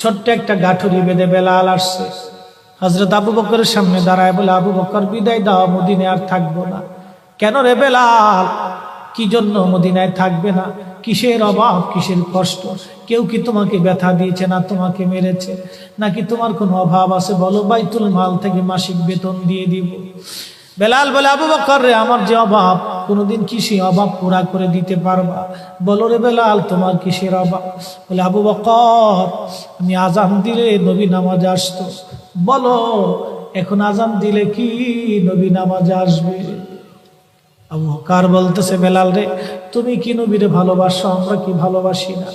ছোট্ট একটা গাঠুরি বেঁধে বেলাল আসছে। হজরত আবু বকরের সামনে দাঁড়ায় বলে, আবু বকর, বিদায় দাও মদিনে আর থাকব না। কেন রে বেলাল? কি জন্য মদিনায় থাকবে না? কিসের অভাব, কিসের কষ্ট? কেউ কি তোমাকে ব্যথা দিয়েছে না তোমাকে মেরেছে? নাকি তোমার কোনো অভাব আছে? বলো, বাইতুল মাল থেকে মাসিক বেতন দিয়ে দিব। বেলাল বলে, আবু বকর রে, আমার যে অভাব কোনোদিন কিসে অভাব পুরা করে দিতে পারবা? বলো রে বেলাল, তোমার কিসের অভাব? বলে, আবু বকর, আমি আজান দিলে নবী নামাজ আসতো। বলো, এখন আজান দিলে কি নবী নামাজ আসবে? আবু হকার বলতেছে, বেলাল রে তুমি কি নবীরে ভালোবাসো? আমরা কি ভালোবাসি না?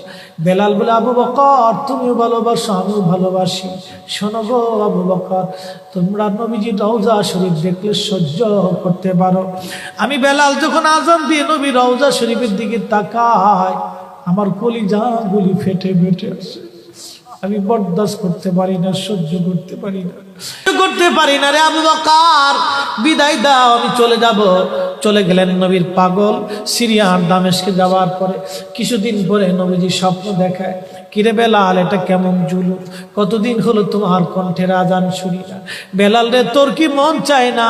বেলাল বলে, আবু বকর, তুমিও ভালোবাসো, আমিও ভালোবাসি। শোনো গো আবু বকর, তোমরা নবীজি রওজা শরীফ দেখলে সহ্য করতে পারো। আমি বেলাল যখন আজান দিয়ে নবী রওজা শরীফের দিকে তাকাই, আমার কলিজা গুলি ফেটে ফেটে আসে আমি বরদাস্ত করতে পারি না, সহ্য করতে পারি না। করতে পারি না রে আবু বকার, বিদায় দাও, আমি চলে যাব। চলে গেলেন নবীর পাগল সিরিয়ার দামেশকে যাওয়ার পরে। কিছুদিন পরে নবীজি স্বপ্ন দেখায়, কিরে বেলাল, এটা কেমন জুলু কতদিন হলো তোমার কণ্ঠের আজান শুনি না। বেলাল রে, তোর কি মন চায় না?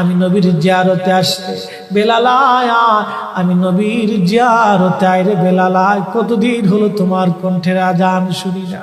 আমি নবীর জিয়ারতে আসতে। বেলাল আয় আমি নবীর জিয়ারতে আয় রে বেলাল আয়। কতদিন হলো তোমার কণ্ঠের আজান শুনি না।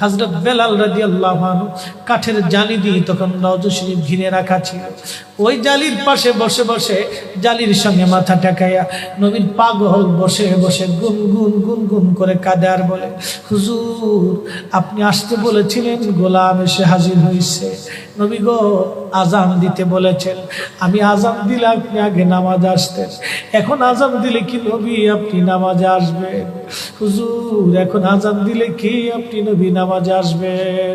হজরত বেলাল রাজি আল্লাহ কাঠের জালি দিয়ে তখন শরীফ ঘিরে রাখা ছিল। ওই জালির পাশে বসে বসে জালির সঙ্গে মাথা টেকাইয়া নবীর পাগল বসে বসে গুন গুন গুন গুন করে কাঁদে আর বলে, হুজুর, আপনি আসতে বলেছিলেন গোলাম এসে হাজির হয়েছে নবী গো, আজান দিতে বলেছেন। আমি আজান দিলে আপনি আগে নামাজ আসতেন। এখন আজান দিলে কি নবী আপনি নামাজে আসবেন? হুজুর, এখন আজান দিলে কি আপনি নবী নামাজে আসবেন?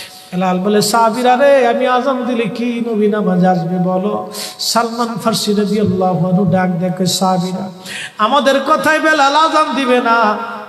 বেলাল বলে, সাহাবিরা রে, আমি আজান দিলে কি নবী নামাজ আসবে বলো? সালমান ফার্সি রবি আল্লাহ ডাক দেখে, সাহাবিরা, আমাদের কথায় বেলাল আজান দিবে না।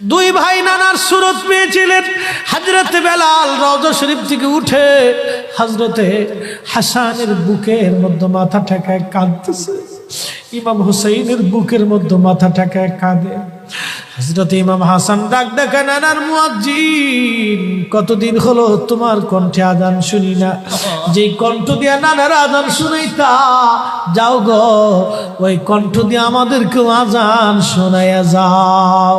দুই ভাই নানার সুরত পেয়েছিলেন। হজরতে বেলাল রওজা শরীফ থেকে উঠে হাজরতে হাসানের বুকের মধ্যে মাথা ঠেকায় কাঁদতেছে। ইমাম হুসাইনের বুকের মধ্যে মাথা ঠেকায় কাঁদে। হজরত ইমাম হাসান ডাক ডাকা নানার মুয়াজ্জিন, কতদিন হলো তোমার কণ্ঠে আদান শুনি না? যে কণ্ঠ দিয়া নানার আদান শুনাইতা, যাও গো, ওই কণ্ঠ দিয়ে আমাদেরকেও আজান শোনাইয়া যাও।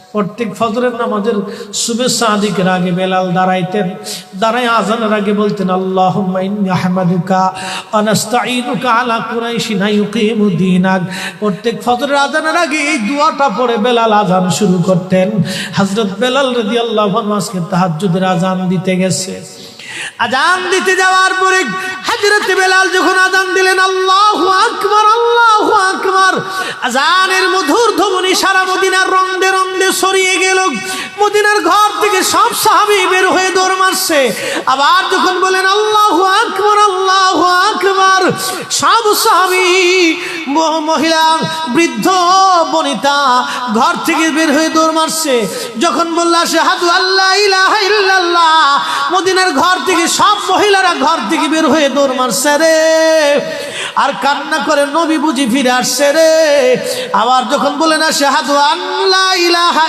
প্রত্যেক ফজরের নামাজের শুভেচ্ছা আদিকের আগে বেলাল দাঁড়াইতেন। দাঁড়াই আজানের আগে বলতেন আল্লাহ প্রত্যেক ফজরের আজানের আগে এই দুয়াটা পরে বেলাল আজান শুরু করতেন। হজরত বেলাল রেদি আল্লাহ আজকে তাহাজুদের আজান দিতে গেছে। আজান দিতে যাওয়ার পরে হাজরত বেলাল যখন আজান দিলেন, আল্লাহু আকবার আল্লাহু আকবার, আজানের মধুর ধ্বনি সারা মদিনার রং সরিয়ে গেল। মদিনার ঘর থেকে সব সাহাবি বের হয়ে দৌড় মারছে। আবার যখন বলেন, আল্লাহ আকবর আল্লাহ আকবর, সব সাহাবি মহিলা, বৃদ্ধ, বনিতা ঘর থেকে বের হয়ে দৌড় মারছে। যখন বললা সে হাতু আল্লাহ ইলাহা ইল্লাল্লাহ, মদিনার ঘর থেকে সব মহিলারা ঘর থেকে বের হয়ে দৌড় মারছে রে। আর কান্না করে নবী বুঝি ফিরে আসছে রে। আবার যখন বলে না শাহাদু আল্লাহ ইলাহা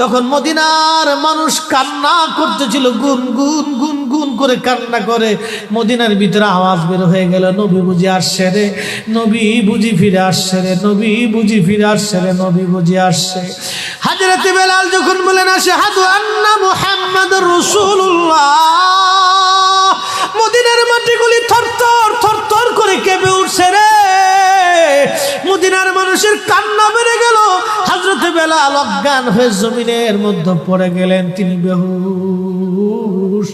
তখন মদিনার মানুষ কান্না করতেছিল, গুন গুন গুন গুন করে কান্না করে। মদিনার ভিতরে আওয়াজ বের হয়ে গেল, নবী বুঝি আসছে রে, নবী বুঝি ফিরে আসছে রে, নবী বুঝি ফিরে আসছে রে, নবী বুঝি আসছে। হাজরতে বেলাল যখন বলেন আসে হাদু আন্না মুহাম্মদ রসুল্লাহ মদিনার মাটিগুলি থরথর থরথর করে কেঁপে উঠছে রে। মদিনার মানুষের কান্না বেড়ে গেল। হাজরতে বেলা অজ্ঞান হয়ে জমিনের মধ্যে পড়ে গেলেন। তিনি বেহুশ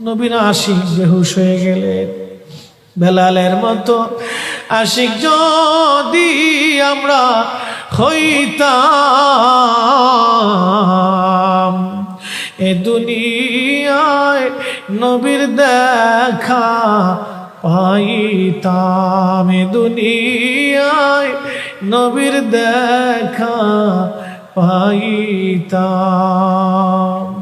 নবীন আশিক বেহুশ হয়ে গেলেন। বেলালের মতো আশিক যদি আমরা হইতাম এ দুনিয়ায় নবীর দেখা পাইতাম। এ দুনিয়ায় নবীর দেখা পাইতাম।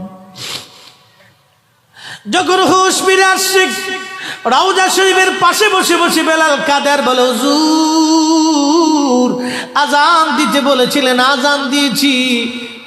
যখন হুশ ফিরে আসছে রাউজা শরীফের পাশে বসে বসে বেলাল কাদের বলে, হুজুর, আজান দিতে বলেছিলেন, আজান দিয়েছি।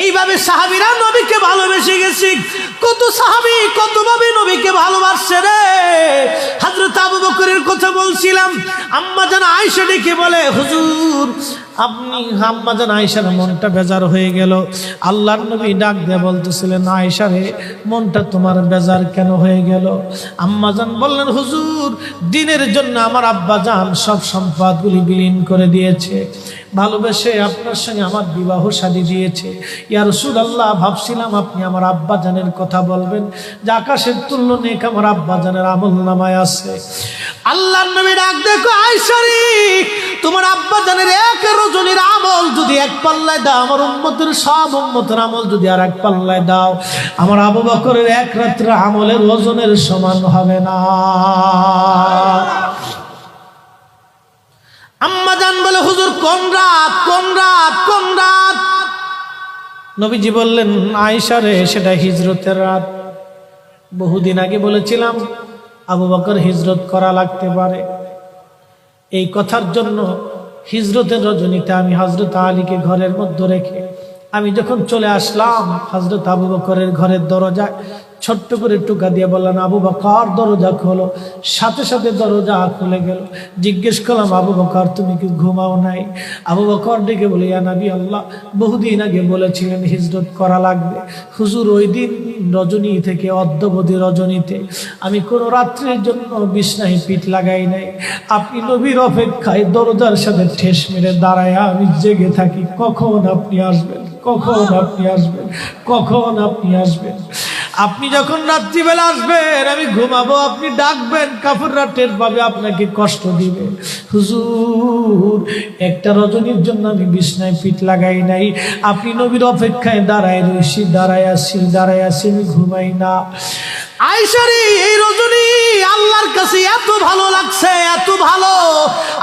এইভাবে সাহাবিরা নবীকে ভালোবেসে গেছি। কত সাহাবি কতভাবে নবীকে ভালোবাসছে রে। হাজরত আবু বকরের কথা বলছিলাম। আম্মা যেন আয়সা ডেকে বলে, হুজুর আপনি আম্মা জান আয়েশার মনটা বেজার হয়ে গেল। আল্লাহর নবী ডাক দিয়ে বলতেছিলেন, আয়েশা রে, মনটা তোমার বেজার কেন হয়ে গেল? আম্মা জান বললেন, হুজুর, দিনের জন্য আমার আব্বা জান সব সম্পদগুলি বিলীন করে দিয়েছে। ভালোবেসে আপনার সঙ্গে আমার বিবাহ শাদী দিয়েছে। ইয়া রসুল আল্লাহ ভাবছিলাম আপনি আমার আব্বা জানের কথা বলবেন। যে আকাশের তুল্য নেক আমার আব্বা জানের আমল নামায় আছে। আল্লাহ নবী ডাক দেখো আয়সারি তোমার আব্বা জানের এক রজনীর আমল যদি এক পাল্লায় দাও, আমার উম্মতের সব উম্মতের আমল যদি আর এক পাল্লায় দাও, আমার আবু বকরের এক রাত্রে আমলের ওজনের সমান হবে না। আম্মা জান বলে, হুজুর, কোন রাত কোন রাত কোন রাত? নবীজি বললেন আয়সা রে, সেটা হিজরতের রাত। বহুদিন আগে বলেছিলাম, আবু বকর হিজরত করা লাগতে পারে। এই কথার জন্য হিজরতের রজনীতে আমি হজরত আলীকে ঘরের মধ্যে রেখে, আমি যখন চলে আসলাম হজরত আবু বকরের ঘরের দরজায় ছোট্ট করে টুকা দিয়ে বললেন, আবু বকর, দরজা খোলো। সাথে সাথে দরজা খুলে গেল। জিজ্ঞেস করলাম, আবু বকর, তুমি কি ঘুমাও নাই? আবু বকর ডেকে বলে নবী আল্লাহ, বহুদিন আগে বলেছিলেন হিজরত করা লাগবে। হুজুর ওই দিন রজনী থেকে, অদ্যবধি রজনীতে। আমি কোনো রাত্রের জন্য বিছনায় পিঠ লাগাই নাই। আপনি নবীর অপেক্ষায় দরজার সাথে ঠেস মেরে দাঁড়ায় আমি জেগে থাকি। কখন আপনি আসবেন? কখন আপনি আসবেন? কখন আপনি আসবেন? আপনি যখন রাত্রিবেলা আসবেন, আমি ঘুমাবো, আপনি ডাকবেন কাপড়রা টের পাবে, আপনাকে কষ্ট দিবে। হুজুর, একটা রজনীর জন্য আমি বিছনায় পিঠ লাগাই নাই। আপনি নবীর অপেক্ষায় দাঁড়ায় রয়েছি, দাঁড়ায় আসি দাঁড়ায় আসি আমি ঘুমাই না। আইসারি এই রজনী আল্লাহর কাছে এত ভালো লাগছে, এত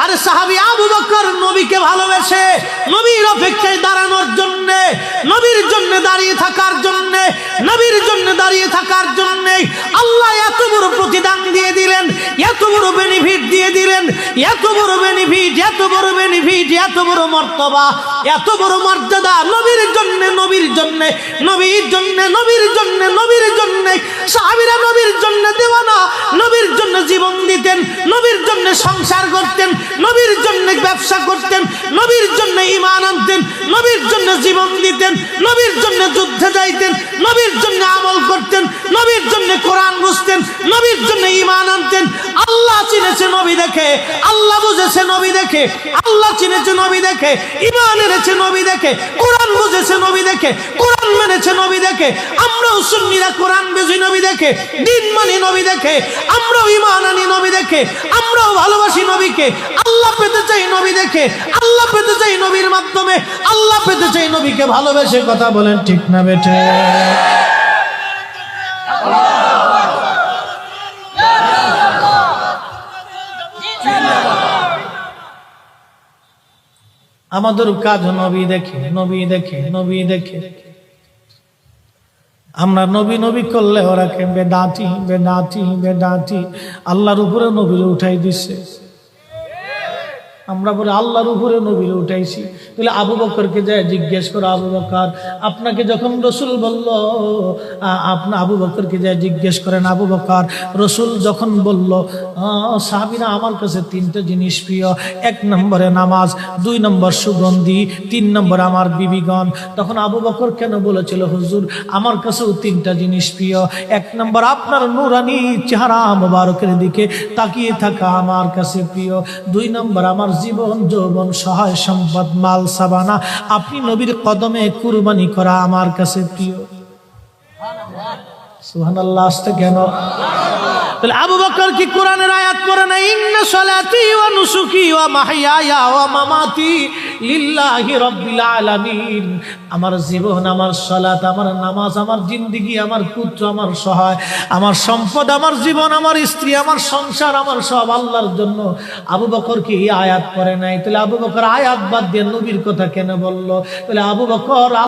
আরে সাহাবি আবু বকর নবীকে ভালোবেসে নবীর অপেক্ষায় দাঁড়ানোর জন্য, নবীর জন্য দাঁড়িয়ে থাকার জন্য, নবীর জন্য দাঁড়িয়ে থাকার জন্য আল্লাহ এত বড় প্রতিদান দিয়ে দিলেন, এত বড় বেনিফিট দিয়ে দিলেন, এত বড় বেনিফিট এত বড় বেনিফিট এত বড় মর্তবা, এত বড় মর্যাদা নবীর জন্য নবীর জন্য নবীর জন্য নবীর জন্য নবীর জন্য। সাহাবিরা নবীর জন্য দেওয়ানা, নবীর জন্য জীবন দিতেন, নবীর জন্য সংসার করতেন নবীর জন্য ব্যবসা করতেন, নবীর জন্য ইমান আনতেন, নবীর জন্য জীবন দিতেন, নবীর জন্য যুদ্ধে যাইতেন, নবীর জন্য আমল করতেন, নবীর জন্য কোরআন বুঝতেন, নবীর জন্য ইমান আনতেন। আল্লাহ চিনেছে নবী দেখে, আল্লাহ বুঝেছে নবী দেখে, আল্লাহ চিনেছে নবী দেখে ইমান এনেছে নবী দেখে, কোরআন বুঝেছে নবী দেখে, কোরআন মেনেছে নবী দেখে, আমরাও সুন্নিরা কোরআন বুঝি নবী দেখে, দিন মানি নবী দেখে, আমরাও ইমান আনি নবী দেখে, আমরাও ভালোবাসি নবীকে পেতে চাই নবী দেখে, আল্লাহ পেতে চাই নবীর মাধ্যমে, আল্লাহ পেতে চাই নবীকে ভালোবেসে কথা বলেন, ঠিক না বেটে আমাদের কাজ নবী দেখে নবী দেখে নবী দেখে। আমরা নবী নবী করলে ওরা বেদাতি বেদাতি বেদাতি। আল্লাহর উপরে নবীরে উঠাই দিছে। আমরা বলে আল্লাহর উপরে নবীরে উঠাইছি। তাহলে আবু বকরকে যায় জিজ্ঞেস করো, আবু বকর, আপনাকে যখন রসুল বলল আপনি, আবু বকরকে যায় জিজ্ঞেস করেন, আবু বকর, রসুল যখন বলল সাহাবিরা আমার কাছে তিনটা জিনিস প্রিয়। এক নম্বরে নামাজ, দুই নম্বর সুগন্ধি, তিন নম্বর আমার বিবিগণ। তখন আবু বকর কেন বলেছিল, হুজুর, আমার কাছেও তিনটা জিনিস প্রিয়। এক নম্বর আপনার নুরানি চেহারা মোবারকের দিকে তাকিয়ে থাকা আমার কাছে প্রিয়। দুই নম্বর আমার জীবন, যৌবন, সহায় সম্পদ, মাল, সাবানা। আপনি নবীর কদমে কুরবানি করা আমার কাছে প্রিয়। সুহান আল্লাহ আসতে কেন? তাহলে আবু বকর কি কোরআনের আয়াত ইন্না সালাতি নুসুকি ওয়া মাহইয়ায়া ওয়া মামাতি লিল্লাহি রাব্বিল আলামিন। আমার জীবন, আমার সালাত, আমার নামাজ, আমার জিন্দেগি, আমার পুত্র, আমার সহায়, আমার সম্পদ, আমার জীবন, আমার স্ত্রী, আমার সংসার, আমার সব আল্লাহর জন্য আবু বকর কি আয়াত করে নাই। তাহলে আবু বকর আয়াত বাদ দিয়ে নবীর কথা কেন বলল? তাহলে আবু বকর